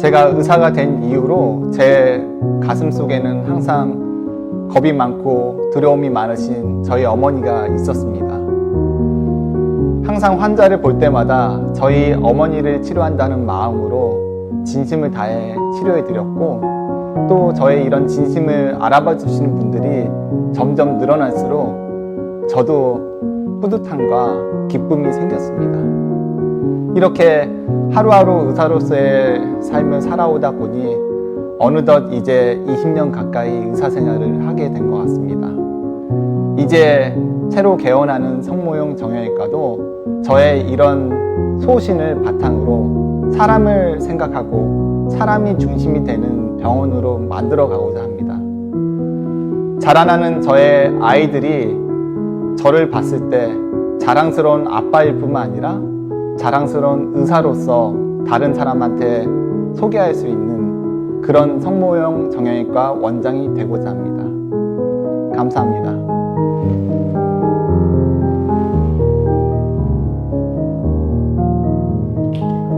제가 의사가 된 이후로 제 가슴 속에는 항상 겁이 많고 두려움이 많으신 저희 어머니가 있었습니다. 항상 환자를 볼 때마다 저희 어머니를 치료한다는 마음으로 진심을 다해 치료해 드렸고 또 저의 이런 진심을 알아봐 주시는 분들이 점점 늘어날수록 저도 뿌듯함과 기쁨이 생겼습니다. 이렇게 하루하루 의사로서의 삶을 살아오다 보니 어느덧 이제 20년 가까이 의사 생활을 하게 된 것 같습니다. 이제 새로 개원하는 성모용 정형외과도 저의 이런 소신을 바탕으로 사람을 생각하고 사람이 중심이 되는 병원으로 만들어 가고자 합니다. 자라나는 저의 아이들이 저를 봤을 때 자랑스러운 아빠일 뿐만 아니라 자랑스러운 의사로서 다른 사람한테 소개할 수 있는 그런 성모형 정형외과 원장이 되고자 합니다. 감사합니다.